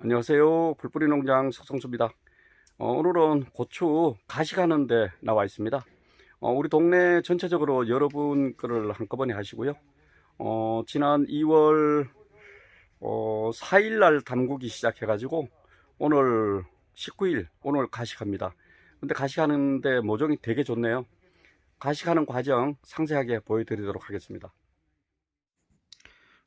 안녕하세요. 불뿌리 농장 석성수입니다. 어, 오늘은 고추 가식하는데 나와 있습니다. 어, 우리 동네 전체적으로 여러분 거를 한꺼번에 하시고요. 어, 지난 2월 어, 4일 날 담그기 시작해 가지고 오늘 19일 오늘 가식합니다. 근데 가식하는데 모종이 되게 좋네요. 가식하는 과정 상세하게 보여드리도록 하겠습니다.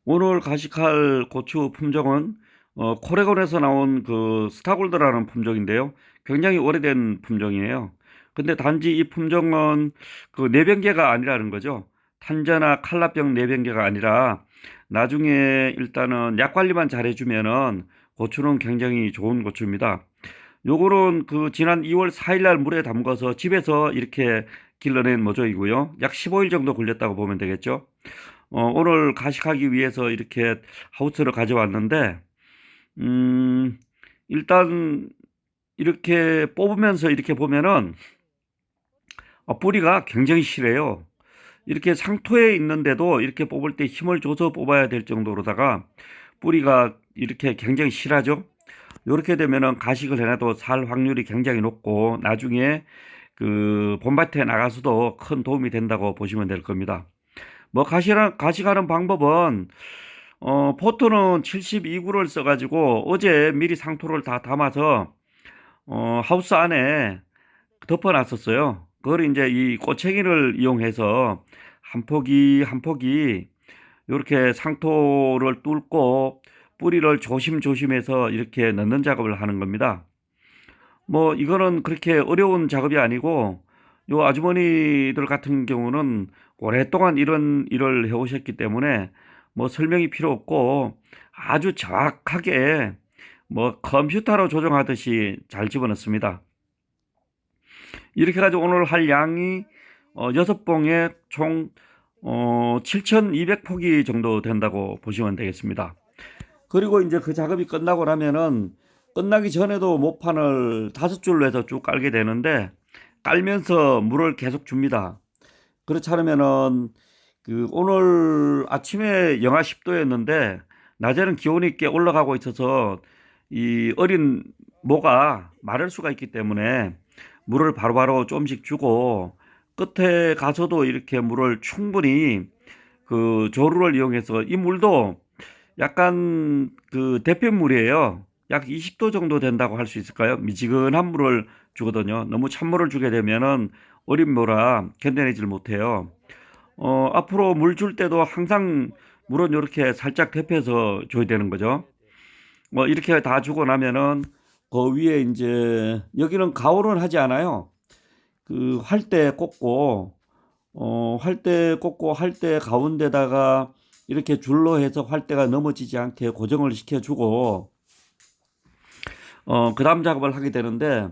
오늘 가식할 고추 품종은 어, 코레곤에서 나온 그 스타골드라는 품종인데요. 굉장히 오래된 품종이에요. 근데 단지 이 품종은 그 내병계가 아니라는 거죠. 탄저나 칼라병 내병계가 아니라 나중에 일단은 약 관리만 잘 해주면은 고추는 굉장히 좋은 고추입니다. 요거는 그 지난 2월 4일 날 물에 담가서 집에서 이렇게 길러낸 모종이고요. 약 15일 정도 걸렸다고 보면 되겠죠. 어, 오늘 가식하기 위해서 이렇게 하우스를 가져왔는데 음, 일단 이렇게 뽑으면서 이렇게 보면은 어, 뿌리가 굉장히 실해요. 이렇게 상토에 있는데도 이렇게 뽑을 때 힘을 줘서 뽑아야 될 정도로다가 뿌리가 이렇게 굉장히 실하죠. 이렇게 되면은 가식을 해놔도 살 확률이 굉장히 높고 나중에 그 봄밭에 나가서도 큰 도움이 된다고 보시면 될 겁니다. 뭐 가시라, 가식하는 방법은 어, 포토는 72구를 써가지고 어제 미리 상토를 다 담아서 어, 하우스 안에 덮어놨었어요. 그걸 이제 이 꼬챙이를 이용해서 한 포기 한 포기 이렇게 상토를 뚫고 뿌리를 조심조심해서 이렇게 넣는 작업을 하는 겁니다. 뭐 이거는 그렇게 어려운 작업이 아니고 요 아주머니들 같은 경우는 오랫동안 이런 일을 해오셨기 때문에 뭐 설명이 필요 없고 아주 정확하게 뭐 컴퓨터로 조정하듯이 잘 집어넣습니다. 이렇게 가지고 오늘 할 양이 어, 6봉에 총 어, 7,200포기 정도 된다고 보시면 되겠습니다. 그리고 이제 그 작업이 끝나고 나면은 끝나기 전에도 모판을 다섯 줄로 해서 쭉 깔게 되는데 깔면서 물을 계속 줍니다. 그렇지 않으면은 그 오늘 아침에 영하 10도였는데 낮에는 기온이 꽤 올라가고 있어서 이 어린 모가 마를 수가 있기 때문에 물을 바로바로 조금씩 주고 끝에 가서도 이렇게 물을 충분히 그 조루를 이용해서 이 물도 약간 그 대표물이에요. 약 20도 정도 된다고 할 수 있을까요? 미지근한 물을 주거든요. 너무 찬물을 주게 되면은 어린 모라 견뎌내질 못해요. 어, 앞으로 물 줄 때도 항상 물은 이렇게 살짝 데펴서 줘야 되는 거죠. 뭐 이렇게 다 주고 나면은 그 위에 이제 여기는 가오를 하지 않아요. 그 활대 꽂고 어, 활대 꽂고 활대 가운데다가 이렇게 줄로 해서 활대가 넘어지지 않게 고정을 시켜주고 어, 그 다음 작업을 하게 되는데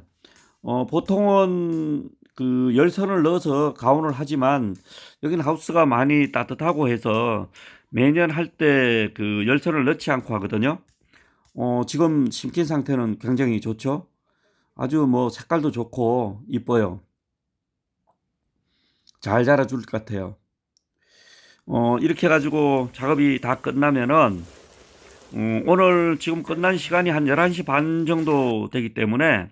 어, 보통은 그 열선을 넣어서 가온을 하지만 여기는 하우스가 많이 따뜻하고 해서 매년 할 때 그 열선을 넣지 않고 하거든요. 어, 지금 심긴 상태는 굉장히 좋죠. 아주 뭐 색깔도 좋고 이뻐요. 잘 자라줄 것 같아요. 어, 이렇게 해가지고 작업이 다 끝나면은 음, 오늘 지금 끝난 시간이 한 11시 반 정도 되기 때문에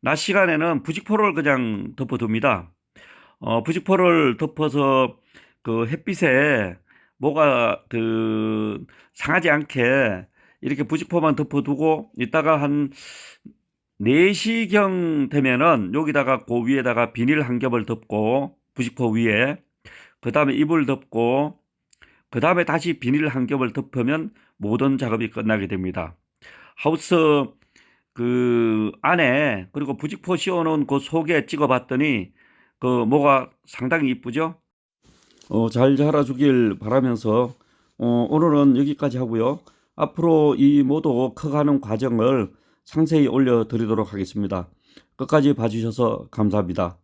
낮 시간에는 부직포를 그냥 덮어둡니다. 어, 부직포를 덮어서 그 햇빛에 뭐가 그 상하지 않게 이렇게 부직포만 덮어두고 이따가 한 4시경 되면은 여기다가 그 위에다가 비닐 한 겹을 덮고 부직포 위에 그 다음에 이불 덮고 그 다음에 다시 비닐 한 겹을 덮으면 모든 작업이 끝나게 됩니다. 하우스 그 안에 그리고 부직포 씌워놓은 그 속에 찍어봤더니 그 뭐가 상당히 이쁘죠? 어, 잘 자라주길 바라면서 어, 오늘은 여기까지 하고요. 앞으로 이 모두 커가는 과정을 상세히 올려드리도록 하겠습니다. 끝까지 봐주셔서 감사합니다.